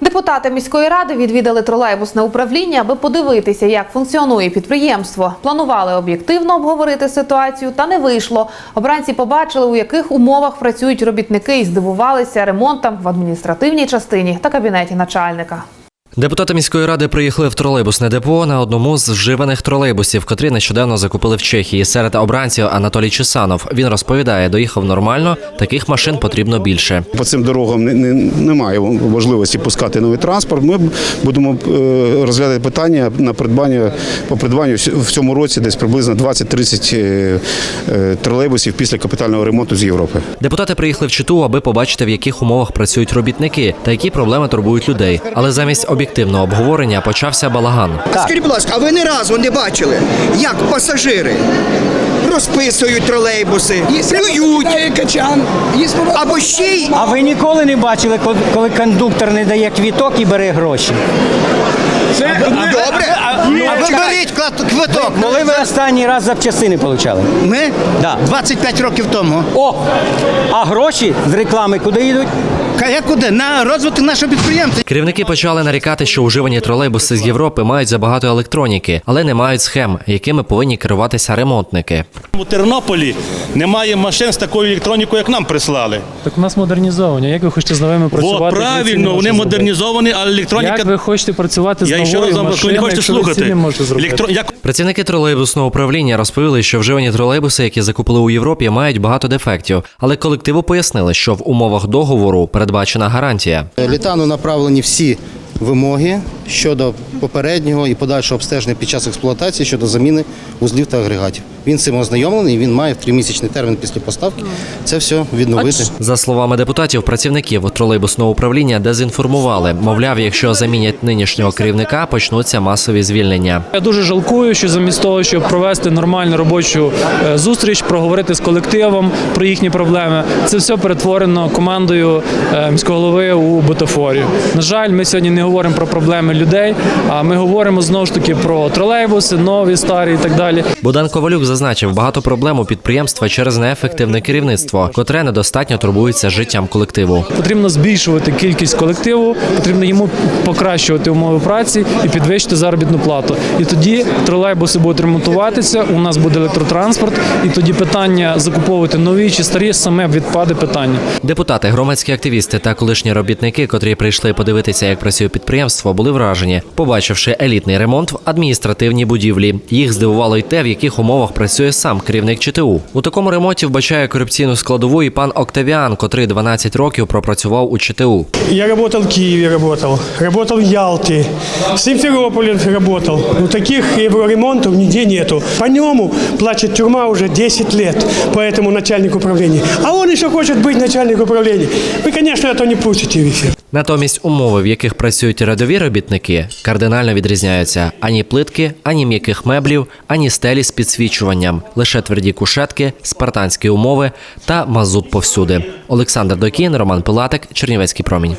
Депутати міської ради відвідали тролейбусне управління, аби подивитися, як функціонує підприємство. Планували об'єктивно обговорити ситуацію, та не вийшло. Обранці побачили, у яких умовах працюють робітники, і здивувалися ремонтам в адміністративній частині та кабінеті начальника. Депутати міської ради приїхали в тролейбусне депо на одному з вживаних тролейбусів, котрі нещодавно закупили в Чехії. Серед обранців Анатолій Чесанов. Він розповідає, доїхав нормально, таких машин потрібно більше. По цим дорогам не, не, немає можливості пускати новий транспорт. Ми будемо е, розглядати питання на придбання по придбанню в цьому році десь приблизно 20-30 е, е, тролейбусів після капітального ремонту з Європи. Депутати приїхали в Читу, аби побачити, в яких умовах працюють робітники та які проблеми турбують людей. Але замість об'єктивного обговорення почався балаган. Скажіть, будь ласка, а ви ні разу не бачили, як пасажири розписують тролейбуси, плюють качан. або ще й А ви ніколи не бачили, коли- кондуктор не дає квіток і бере гроші? добре. А ви беріть клад- квиток. Коли ви останній раз запчастини получали? Ми Да. 25 років тому. О! А гроші з реклами куди йдуть? Як куди? На розвиток нашого підприємства. Керівники почали нарікати, що уживані тролейбуси з Європи мають забагато електроніки, але не мають схем, якими повинні керуватися ремонтники. У Тернополі немає машин з такою електронікою, як нам прислали. Так у нас модернізовані. Як ви хочете з новими працювати? не правильно, вони модернізовані, але електроніка. Як ви хочете працювати з Я ще новою раз вам ви не хочете слухати. не можете зробити? Електро... Як Працівники тролейбусного управління розповіли, що вживані тролейбуси, які закупили у Європі, мають багато дефектів, але колективу пояснили, що в умовах договору передбачена гарантія. Літану направлені всі вимоги щодо попереднього і подальшого обстеження під час експлуатації щодо заміни вузлів та агрегатів. Він з цим ознайомлений, він має в тримісячний термін після поставки це все відновити. За словами депутатів, працівників тролейбусного управління дезінформували. Мовляв, якщо замінять нинішнього керівника, почнуться масові звільнення. Я дуже жалкую, що замість того, щоб провести нормальну робочу е, зустріч, проговорити з колективом про їхні проблеми, це все перетворено командою е, міського голови у бутафорію. На жаль, ми сьогодні не говоримо про проблеми людей, а ми говоримо знову ж таки про тролейбуси, нові, старі і так далі. Богдан Ковалюк зазначив, багато проблем у підприємства через неефективне керівництво, котре недостатньо турбується життям колективу. Потрібно збільшувати кількість колективу, потрібно йому покращувати умови праці і підвищити заробітну плату. І тоді тролейбуси будуть ремонтуватися. У нас буде електротранспорт, і тоді питання закуповувати нові чи старі саме відпаде питання. Депутати, громадські активісти та колишні робітники, котрі прийшли подивитися, як працює підприємство, були вражені, побачивши елітний ремонт в адміністративній будівлі. Їх здивувало й те, в яких умовах працює сам керівник ЧТУ. У такому ремонті вбачає корупційну складову і пан Октавіан, котрий 12 років пропрацював у ЧТУ. Я работал в Киеве, работал, работал в Ялте, в Симферополе работал. Ну, таких евроремонтов нигде нету. По нему плачет тюрьма уже 10 лет, по этому начальнику управления. А он еще хочет быть начальником управления. Вы, конечно, это не пустите в эфир. Натомість умови, в яких працюють рядові робітники, кардинально відрізняються: ані плитки, ані м'яких меблів, ані стелі з підсвічуванням, лише тверді кушетки, спартанські умови та мазут повсюди. Олександр Докін, Роман Пилатик, Чернівецький промінь.